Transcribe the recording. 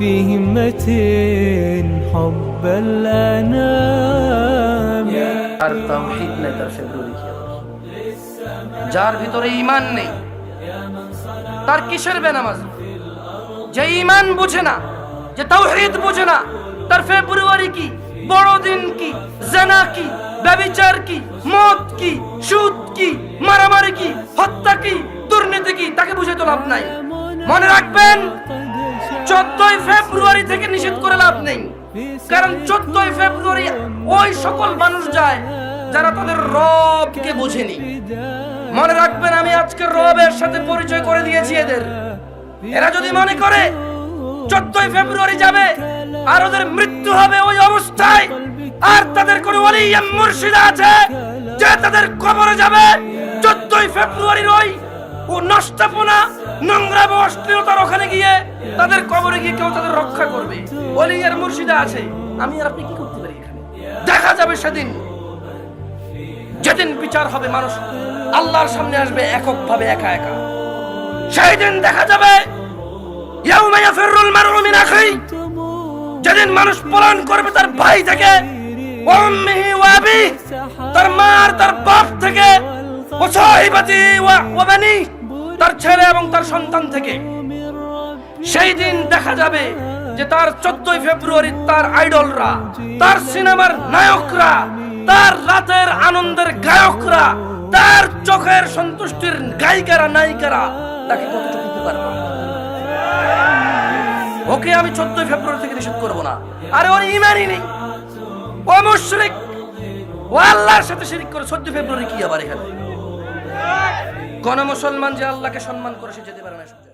بهمة حب الأنام আর তাওহীদ নাই তার ফেব্রুয়ারি কি আবার? যার ভিতরে ঈমান নেই তার কিসের বেনামাজ যে ঈমান বুঝে না যে তাওহীদ বুঝে না তার ফেব্রুয়ারি কি বড়দিন কি জানা কি ব্যভিচার কি মদ কি সুদ কি মারামারি কি হত্যা কি দুর্নীতি কি তাকে বুঝে তো লাভ নাই মনে রাখবেন চোদ্দই ফেব্রুয়ারি থেকে নিষেধ করে লাভ নেই। কারণ চোদ্দই ফেব্রুয়ারি ওই সকল মানুষ যায় যারা তাদের রবকে বুঝেনি। মনে রাখবেন, আমি আজকে রবের সাথে পরিচয় করে দিয়েছি এদের। এরা যদি মনে করে চোদ্দই ফেব্রুয়ারি যাবে, আর ওদের মৃত্যু হবে ওই অবস্থায়, আর তাদের কোন মুর্শিদা আছে যে তাদের কবরে যাবে, চোদ্দই ফেব্রুয়ারির ওই নোংরা অশ্লীলতার ওখানে গিয়ে তাদের কবরে গিয়ে কেউ তাদের রক্ষা করবে। ওলিয়ার মুর্শিদা আছে। আমি আর আপনি কি করতে পারি দেখা যাবে সেদিন। যেদিন বিচার হবে মানুষ, আল্লাহর সামনে আসবে এককভাবে একা একা। সেই দেখা যাবে যেদিন মানুষ পলায়ন করবে তার ভাই থেকে তার মা আর তার বাপ থেকে তার ছেলে এবং তার সন্তান থেকে। সেই দিন দেখা যাবে যে তার চোদ্দই ফেব্রুয়ারি তার আইডলরা, তার সিনেমার নায়করা, তার রাতের আনন্দের গায়করা, তার চোখের সন্তুষ্টির গায়িকারা, নায়িকারা তাকে ওকে আমি চোদ্দই ফেব্রুয়ারি থেকে নিষেধ করব না। আরে ওর ইমানই নেই। ও মুশরিক। ও আল্লাহর সাথে শিরিক করে চোদ্দ ফেব্রুয়ারি কি আবার এখানে? কোন মুসলমান যে আল্লাহকে সম্মান করে সে যেতে পারে না